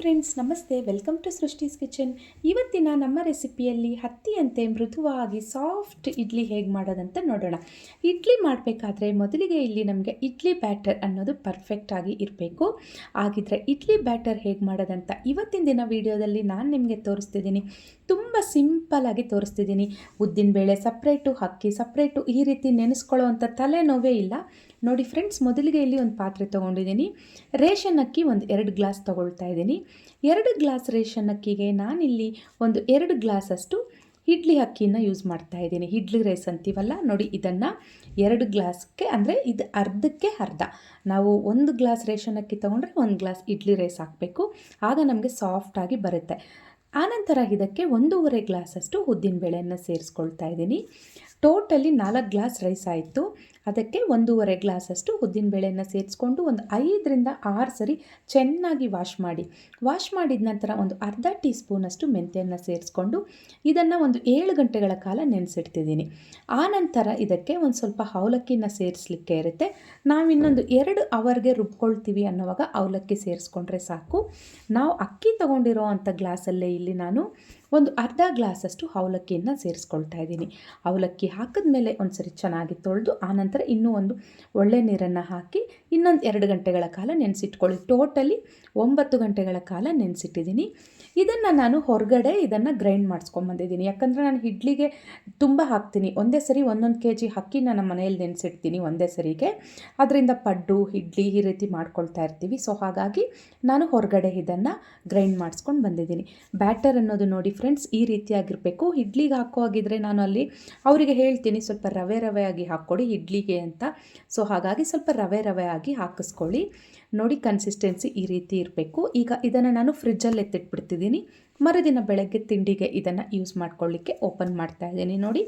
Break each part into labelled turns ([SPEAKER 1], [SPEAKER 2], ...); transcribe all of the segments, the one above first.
[SPEAKER 1] Friends ನಮಸ್ತೆ. Welcome to ಸೃಷ್ಟಿಸ್ kitchen ಇವತ್ತಿನ ನಮ್ಮ ರೆಸಿಪಿಯಲ್ಲಿ ಹತ್ತಿಯಂತೆ ಮೃದುವಾಗಿ ಸಾಫ್ಟ್ ಇಡ್ಲಿ ಹೇಗೆ ಮಾಡೋದಂತ ನೋಡೋಣ. ಇಡ್ಲಿ ಮಾಡಬೇಕಾದ್ರೆ ಮೊದಲಿಗೆ ಇಲ್ಲಿ ನಮಗೆ ಇಡ್ಲಿ ಬ್ಯಾಟರ್ ಅನ್ನೋದು ಪರ್ಫೆಕ್ಟಾಗಿ ಇರಬೇಕು. ಹಾಗಿದ್ರೆ ಇಡ್ಲಿ ಬ್ಯಾಟರ್ ಹೇಗೆ ಮಾಡೋದಂತ ಇವತ್ತಿನ ದಿನ ವೀಡಿಯೋದಲ್ಲಿ ನಾನು ನಿಮಗೆ ತೋರಿಸ್ತಿದ್ದೀನಿ. ತುಂಬ ಸಿಂಪಲ್ಲಾಗಿ ತೋರಿಸ್ತಿದ್ದೀನಿ. ಉದ್ದಿನಬೇಳೆ ಸಪ್ರೇಟು ಅಕ್ಕಿ ಸಪ್ರೇಟು ಈ ರೀತಿ ನೆನೆಸ್ಕೊಳ್ಳೋವಂಥ ತಲೆನೋವೇ ಇಲ್ಲ. ನೋಡಿ ಫ್ರೆಂಡ್ಸ್, ಮೊದಲಿಗೆ ಇಲ್ಲಿ ಒಂದು ಪಾತ್ರೆ ತೊಗೊಂಡಿದ್ದೀನಿ. ರೇಷನ್ ಅಕ್ಕಿ ಒಂದು ಎರಡು ಗ್ಲಾಸ್ ತೊಗೊಳ್ತಾ ಇದ್ದೀನಿ. ಎರಡು ಗ್ಲಾಸ್ ರೇಷನ್ ಅಕ್ಕಿಗೆ ನಾನಿಲ್ಲಿ ಒಂದು ಎರಡು ಗ್ಲಾಸಷ್ಟು ಇಡ್ಲಿ ಅಕ್ಕಿನ ಯೂಸ್ ಮಾಡ್ತಾ ಇದ್ದೀನಿ. ಇಡ್ಲಿ ರೈಸ್ ಅಂತೀವಲ್ಲ, ನೋಡಿ ಇದನ್ನು ಎರಡು ಗ್ಲಾಸ್ಗೆ, ಅಂದರೆ ಇದು ಅರ್ಧಕ್ಕೆ ಅರ್ಧ. ನಾವು ಒಂದು ಗ್ಲಾಸ್ ರೇಷನ್ ಅಕ್ಕಿ ತೊಗೊಂಡ್ರೆ ಒಂದು ಗ್ಲಾಸ್ ಇಡ್ಲಿ ರೈಸ್ ಹಾಕಬೇಕು. ಆಗ ನಮಗೆ ಸಾಫ್ಟಾಗಿ ಬರುತ್ತೆ. ಆನಂತರ ಇದಕ್ಕೆ ಒಂದೂವರೆ ಗ್ಲಾಸಷ್ಟು ಉದ್ದಿನಬೇಳೆಯನ್ನು ಸೇರಿಸ್ಕೊಳ್ತಾ ಇದ್ದೀನಿ. ಟೋಟಲಿ ನಾಲ್ಕು ಗ್ಲಾಸ್ ರೈಸ್ ಆಯಿತು. ಅದಕ್ಕೆ ಒಂದೂವರೆ ಗ್ಲಾಸಷ್ಟು ಉದ್ದಿನಬೇಳೆಯನ್ನು ಸೇರಿಸ್ಕೊಂಡು ಒಂದು ಐದರಿಂದ ಆರು ಸರಿ ಚೆನ್ನಾಗಿ ವಾಶ್ ಮಾಡಿ. ವಾಶ್ ಮಾಡಿದ ನಂತರ ಒಂದು ಅರ್ಧ ಟೀ ಸ್ಪೂನಷ್ಟು ಮೆಂತೆಯನ್ನು ಸೇರಿಸ್ಕೊಂಡು ಇದನ್ನು ಒಂದು ಏಳು ಗಂಟೆಗಳ ಕಾಲ ನೆನೆಸಿಡ್ತಿದ್ದೀನಿ. ನಂತರ ಇದಕ್ಕೆ ಒಂದು ಸ್ವಲ್ಪ ಅವಲಕ್ಕಿನ ಸೇರಿಸಲಿಕ್ಕೆ ಇರುತ್ತೆ. ನಾವು ಇನ್ನೊಂದು ಎರಡು ಅವರ್ಗೆ ರುಬ್ಕೊಳ್ತೀವಿ ಅನ್ನೋವಾಗ ಅವಲಕ್ಕಿ ಸೇರಿಸ್ಕೊಂಡ್ರೆ ಸಾಕು. ನಾವು ಅಕ್ಕಿ ತೊಗೊಂಡಿರೋ ಅಂಥ ಗ್ಲಾಸಲ್ಲೇ ಇಲ್ಲಿ ನಾನು ಒಂದು ಅರ್ಧ ಗ್ಲಾಸಷ್ಟು ಅವಲಕ್ಕಿಯನ್ನು ಸೇರಿಸ್ಕೊಳ್ತಾ ಇದ್ದೀನಿ. ಅವಲಕ್ಕಿ ಹಾಕಿದ್ಮೇಲೆ ಒಂದು ಸರಿ ಚೆನ್ನಾಗಿ ತೊಳೆದು ಆನಂತರ ಇನ್ನೂ ಒಂದು ಒಳ್ಳೆ ನೀರನ್ನು ಹಾಕಿ ಇನ್ನೊಂದು ಎರಡು ಗಂಟೆಗಳ ಕಾಲ ನೆನೆಸಿಟ್ಕೊಳ್ಳಿ. ಟೋಟಲಿ ಒಂಬತ್ತು ಗಂಟೆಗಳ ಕಾಲ ನೆನೆಸಿಟ್ಟಿದ್ದೀನಿ. ಇದನ್ನು ನಾನು ಹೊರಗಡೆ ಇದನ್ನು ಗ್ರೈಂಡ್ ಮಾಡಿಸ್ಕೊಂಬಂದಿದ್ದೀನಿ ಯಾಕಂದರೆ ನಾನು ಇಡ್ಲಿಗೆ ತುಂಬ ಹಾಕ್ತೀನಿ. ಒಂದೇ ಸರಿ ಒಂದೊಂದು ಕೆ ಜಿ ಅಕ್ಕಿ ನಮ್ಮ ಮನೆಯಲ್ಲಿ ನೆನೆಸಿಡ್ತೀನಿ ಒಂದೇ ಸರಿಗೆ. ಅದರಿಂದ ಪಡ್ಡು, ಇಡ್ಲಿ ಈ ರೀತಿ ಮಾಡ್ಕೊಳ್ತಾ ಇರ್ತೀವಿ. ಸೊ ಹಾಗಾಗಿ ನಾನು ಹೊರಗಡೆ ಇದನ್ನು ಗ್ರೈಂಡ್ ಮಾಡಿಸ್ಕೊಂಡು ಬಂದಿದ್ದೀನಿ. ಬ್ಯಾಟರ್ ಅನ್ನೋದು ನೋಡಿ ಫ್ರೆಂಡ್ಸ್ ಈ ರೀತಿಯಾಗಿರಬೇಕು. ಇಡ್ಲಿಗೆ ಹಾಕೋ ಹಾಗಿದ್ರೆ ನಾನು ಅಲ್ಲಿ ಅವರಿಗೆ ಹೇಳ್ತೀನಿ ಸ್ವಲ್ಪ ರವೆ ರವೆ ಆಗಿ ಹಾಕ್ಕೊಡಿ ಇಡ್ಲಿಗೆ ಅಂತ. ಸೊ ಹಾಗಾಗಿ ಸ್ವಲ್ಪ ರವೆ ರವೆ ಆಗಿ ಹಾಕಿಸ್ಕೊಳ್ಳಿ. ನೋಡಿ ಕನ್ಸಿಸ್ಟೆನ್ಸಿ ಈ ರೀತಿ ಇರಬೇಕು. ಈಗ ಇದನ್ನು ನಾನು ಫ್ರಿಜ್ಜಲ್ಲಿ ಎತ್ತಿಟ್ಬಿಡ್ತಿದ್ದೀನಿ ಮರುದಿನ ಬೆಳಗ್ಗೆ ತಿಂಡಿಗೆ ಇದನ್ನು ಯೂಸ್ ಮಾಡ್ಕೊಳ್ಳಿಕ್ಕೆ ಓಪನ್ ಮಾಡ್ತಾ ಇದ್ದೀನಿ. ನೋಡಿ,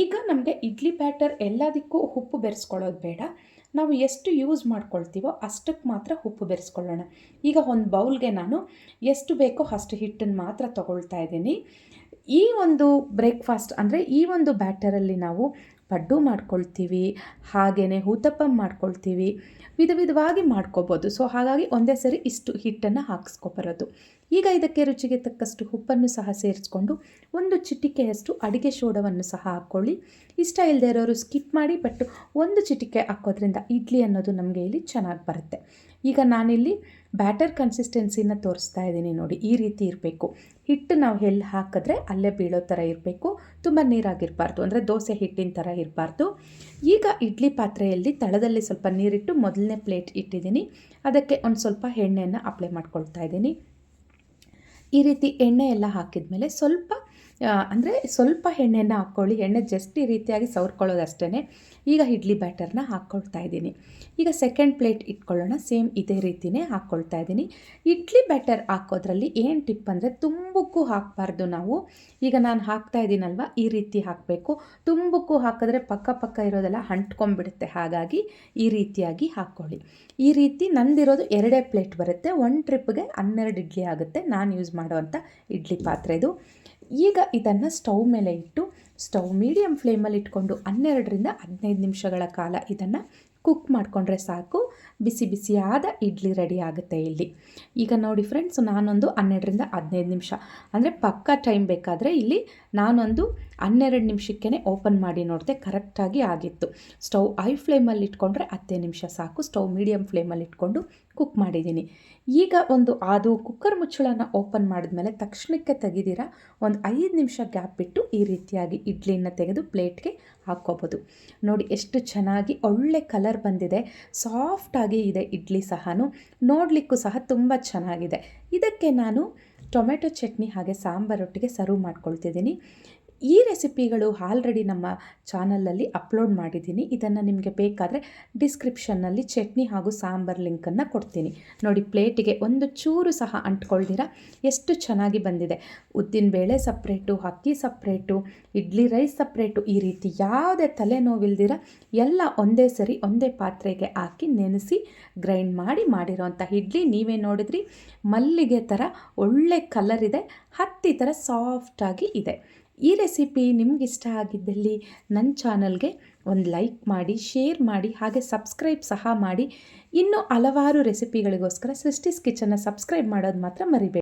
[SPEAKER 1] ಈಗ ನಮಗೆ ಇಡ್ಲಿ ಬ್ಯಾಟರ್ ಎಲ್ಲದಕ್ಕೂ ಉಪ್ಪು ಬೆರೆಸ್ಕೊಳ್ಳೋದು ಬೇಡ. ನಾವು ಎಷ್ಟು ಯೂಸ್ ಮಾಡ್ಕೊಳ್ತೀವೋ ಅಷ್ಟಕ್ಕೆ ಮಾತ್ರ ಉಪ್ಪು ಬೆರೆಸ್ಕೊಳ್ಳೋಣ. ಈಗ ಒಂದು ಬೌಲ್ಗೆ ನಾನು ಎಷ್ಟು ಬೇಕೋ ಅಷ್ಟು ಹಿಟ್ಟನ್ನು ಮಾತ್ರ ತೊಗೊಳ್ತಾ ಇದ್ದೀನಿ. ಈ ಒಂದು ಬ್ರೇಕ್ಫಾಸ್ಟ್ ಅಂದರೆ ಈ ಒಂದು ಬ್ಯಾಟರಲ್ಲಿ ನಾವು ಪಡ್ಡು ಮಾಡ್ಕೊಳ್ತೀವಿ ಹಾಗೆಯೇ ಊತಪ್ಪ ಮಾಡ್ಕೊಳ್ತೀವಿ, ವಿಧ ವಿಧವಾಗಿ ಮಾಡ್ಕೋಬೋದು. ಸೊ ಹಾಗಾಗಿ ಒಂದೇ ಸರಿ ಇಷ್ಟು ಹಿಟ್ಟನ್ನು ಹಾಕಿಸ್ಕೊಬರೋದು ಈಗ ಇದಕ್ಕೆ ರುಚಿಗೆ ತಕ್ಕಷ್ಟು ಉಪ್ಪನ್ನು ಸಹ ಸೇರಿಸ್ಕೊಂಡು ಒಂದು ಚಿಟಿಕೆಯಷ್ಟು ಅಡುಗೆ ಶೋಡವನ್ನು ಸಹ ಹಾಕ್ಕೊಳ್ಳಿ. ಇಷ್ಟ ಇಲ್ಲದೆ ಇರೋರು ಸ್ಕಿಪ್ ಮಾಡಿ ಬಟ್ ಒಂದು ಚಿಟಿಕೆ ಹಾಕೋದ್ರಿಂದ ಇಡ್ಲಿ ಅನ್ನೋದು ನಮಗೆ ಇಲ್ಲಿ ಚೆನ್ನಾಗಿ ಬರುತ್ತೆ. ಈಗ ನಾನಿಲ್ಲಿ ಬ್ಯಾಟರ್ ಕನ್ಸಿಸ್ಟೆನ್ಸಿನ ತೋರಿಸ್ತಾ ಇದ್ದೀನಿ ನೋಡಿ, ಈ ರೀತಿ ಇರಬೇಕು. ಹಿಟ್ಟು ನಾವು ಎಲ್ಲಿ ಹಾಕಿದ್ರೆ ಅಲ್ಲೇ ಬೀಳೋ ಥರ ಇರಬೇಕು. ತುಂಬ ನೀರಾಗಿರಬಾರ್ದು, ಅಂದರೆ ದೋಸೆ ಹಿಟ್ಟಿನ ಥರ ಇರಬಾರ್ದು. ಈಗ ಇಡ್ಲಿ ಪಾತ್ರೆಯಲ್ಲಿ ತಳದಲ್ಲಿ ಸ್ವಲ್ಪ ನೀರಿಟ್ಟು ಮೊದಲನೇ ಪ್ಲೇಟ್ ಇಟ್ಟಿದ್ದೀನಿ. ಅದಕ್ಕೆ ಒಂದು ಸ್ವಲ್ಪ ಎಣ್ಣೆಯನ್ನು ಅಪ್ಲೈ ಮಾಡ್ಕೊಳ್ತಾ ಇದ್ದೀನಿ. ಈ ರೀತಿ ಎಣ್ಣೆ ಎಲ್ಲ ಹಾಕಿದ ಮೇಲೆ ಸ್ವಲ್ಪ ಅಂದರೆ ಸ್ವಲ್ಪ ಎಣ್ಣೆನ ಹಾಕ್ಕೊಳ್ಳಿ. ಎಣ್ಣೆ ಜಸ್ಟ್ ಈ ರೀತಿಯಾಗಿ ಸವರ್ಕೊಳ್ಳೋದು ಅಷ್ಟೇ ಈಗ ಇಡ್ಲಿ ಬ್ಯಾಟರ್ನ ಹಾಕ್ಕೊಳ್ತಾ ಇದ್ದೀನಿ. ಈಗ ಸೆಕೆಂಡ್ ಪ್ಲೇಟ್ ಇಟ್ಕೊಳ್ಳೋಣ. ಸೇಮ್ ಇದೇ ರೀತಿಯೇ ಹಾಕ್ಕೊಳ್ತಾ ಇದ್ದೀನಿ. ಇಡ್ಲಿ ಬ್ಯಾಟರ್ ಹಾಕೋದ್ರಲ್ಲಿ ಏನು ಟಿಪ್ ಅಂದರೆ ತುಂಬಕ್ಕೂ ಹಾಕಬಾರ್ದು ನಾವು. ಈಗ ನಾನು ಹಾಕ್ತಾ ಇದ್ದೀನಲ್ವ? ಈ ರೀತಿ ಹಾಕಬೇಕು. ತುಂಬಕ್ಕೂ ಹಾಕಿದ್ರೆ ಪಕ್ಕ ಪಕ್ಕ ಇರೋದೆಲ್ಲ ಅಂಟ್ಕೊಂಡ್ಬಿಡುತ್ತೆ. ಹಾಗಾಗಿ ಈ ರೀತಿಯಾಗಿ ಹಾಕ್ಕೊಳ್ಳಿ. ಈ ರೀತಿ ನಂದಿರೋದು ಎರಡೇ ಪ್ಲೇಟ್ ಬರುತ್ತೆ. ಒನ್ ಟ್ರಿಪ್ಗೆ ಹನ್ನೆರಡು ಇಡ್ಲಿ ಆಗುತ್ತೆ. ನಾನು ಯೂಸ್ ಮಾಡೋವಂಥ ಇಡ್ಲಿ ಪಾತ್ರೆದು ಈಗ ಇದನ್ನು ಸ್ಟವ್ ಮೇಲೆ ಇಟ್ಟು ಸ್ಟವ್ ಮೀಡಿಯಮ್ ಫ್ಲೇಮಲ್ಲಿ ಇಟ್ಕೊಂಡು ಹನ್ನೆರಡರಿಂದ ಹದಿನೈದು ನಿಮಿಷಗಳ ಕಾಲ ಇದನ್ನು ಕುಕ್ ಮಾಡಿಕೊಂಡ್ರೆ ಸಾಕು. ಬಿಸಿ ಬಿಸಿಯಾದ ಇಡ್ಲಿ ರೆಡಿ ಆಗುತ್ತೆ ಇಲ್ಲಿ. ಈಗ ನೋಡಿ ಫ್ರೆಂಡ್ಸ್ ನಾನೊಂದು ಹನ್ನೆರಡರಿಂದ ಹದಿನೈದು ನಿಮಿಷ. ಅಂದರೆ ಪಕ್ಕ ಟೈಮ್ ಬೇಕಾದರೆ ಇಲ್ಲಿ ನಾನೊಂದು ಹನ್ನೆರಡು ನಿಮಿಷಕ್ಕೇ ಓಪನ್ ಮಾಡಿ ನೋಡಿದೆ ಕರೆಕ್ಟಾಗಿ ಆಗಿತ್ತು. ಸ್ಟವ್ ಐ ಫ್ಲೇಮಲ್ಲಿ ಇಟ್ಕೊಂಡ್ರೆ ಹತ್ತೇ ನಿಮಿಷ ಸಾಕು. ಸ್ಟವ್ ಮೀಡಿಯಮ್ ಫ್ಲೇಮಲ್ಲಿ ಇಟ್ಕೊಂಡು ಕುಕ್ ಮಾಡಿದ್ದೀನಿ. ಈಗ ಒಂದು ಅದು ಕುಕ್ಕರ್ ಮುಚ್ಚಳನ ಓಪನ್ ಮಾಡಿದ್ಮೇಲೆ ತಕ್ಷಣಕ್ಕೆ ತೆಗೆದಿರ ಒಂದು ಐದು ನಿಮಿಷ ಗ್ಯಾಪ್ ಬಿಟ್ಟು ಈ ರೀತಿಯಾಗಿ ಇಡ್ಲಿನ ತೆಗೆದು ಪ್ಲೇಟ್ಗೆ ಹಾಕ್ಕೋಬೋದು. ನೋಡಿ ಎಷ್ಟು ಚೆನ್ನಾಗಿ ಒಳ್ಳೆ ಕಲರ್ ಬಂದಿದೆ. ಸಾಫ್ಟಾಗಿ ಇದೆ ಇಡ್ಲಿ ಸಹ ನೋಡಲಿಕ್ಕೂ ಸಹ ತುಂಬ ಚೆನ್ನಾಗಿದೆ. ಇದಕ್ಕೆ ನಾನು ಟೊಮೆಟೊ ಚಟ್ನಿ ಹಾಗೆ ಸಾಂಬಾರೊಟ್ಟಿಗೆ ಸರ್ವ್ ಮಾಡ್ಕೊಳ್ತಿದ್ದೀನಿ. ಈ ರೆಸಿಪಿಗಳು ಆಲ್ರೆಡಿ ನಮ್ಮ ಚಾನಲಲ್ಲಿ ಅಪ್ಲೋಡ್ ಮಾಡಿದ್ದೀನಿ. ಇದನ್ನು ನಿಮಗೆ ಬೇಕಾದರೆ ಡಿಸ್ಕ್ರಿಪ್ಷನ್ನಲ್ಲಿ ಚಟ್ನಿ ಹಾಗೂ ಸಾಂಬಾರ್ ಲಿಂಕನ್ನು ಕೊಡ್ತೀನಿ. ನೋಡಿ, ಪ್ಲೇಟಿಗೆ ಒಂದು ಚೂರು ಸಹ ಅಂಟ್ಕೊಳ್ದಿರ, ಎಷ್ಟು ಚೆನ್ನಾಗಿ ಬಂದಿದೆ. ಉದ್ದಿನಬೇಳೆ ಸಪ್ರೇಟು, ಅಕ್ಕಿ ಸಪ್ರೇಟು, ಇಡ್ಲಿ ರೈಸ್ ಸಪ್ರೇಟು, ಈ ರೀತಿ ಯಾವುದೇ ತಲೆನೋವಿಲ್ದಿರ, ಎಲ್ಲ ಒಂದೇ ಸರಿ ಒಂದೇ ಪಾತ್ರೆಗೆ ಹಾಕಿ ನೆನೆಸಿ ಗ್ರೈಂಡ್ ಮಾಡಿ ಮಾಡಿರೋವಂಥ ಇಡ್ಲಿ ನೀವೇ ನೋಡಿದ್ರಿ. ಮಲ್ಲಿಗೆ ಥರ ಒಳ್ಳೆ ಕಲರ್ ಇದೆ, ಹತ್ತಿ ಥರ ಸಾಫ್ಟಾಗಿ ಇದೆ. ಈ ರೆಸಿಪಿ ನಿಮ್ಗೆ ಇಷ್ಟ ಆಗಿದ್ದಲ್ಲಿ ನನ್ನ ಚಾನಲ್ಗೆ ಒಂದು ಲೈಕ್ ಮಾಡಿ, ಶೇರ್ ಮಾಡಿ, ಹಾಗೆ ಸಬ್ಸ್ಕ್ರೈಬ್ ಸಹ ಮಾಡಿ. ಇನ್ನೂ ಹಲವಾರು ರೆಸಿಪಿಗಳಿಗೋಸ್ಕರ ಸೃಷ್ಟಿಸ್ ಕಿಚನ್ನ ಸಬ್ಸ್ಕ್ರೈಬ್ ಮಾಡೋದು ಮಾತ್ರ ಮರಿಬೇಡಿ.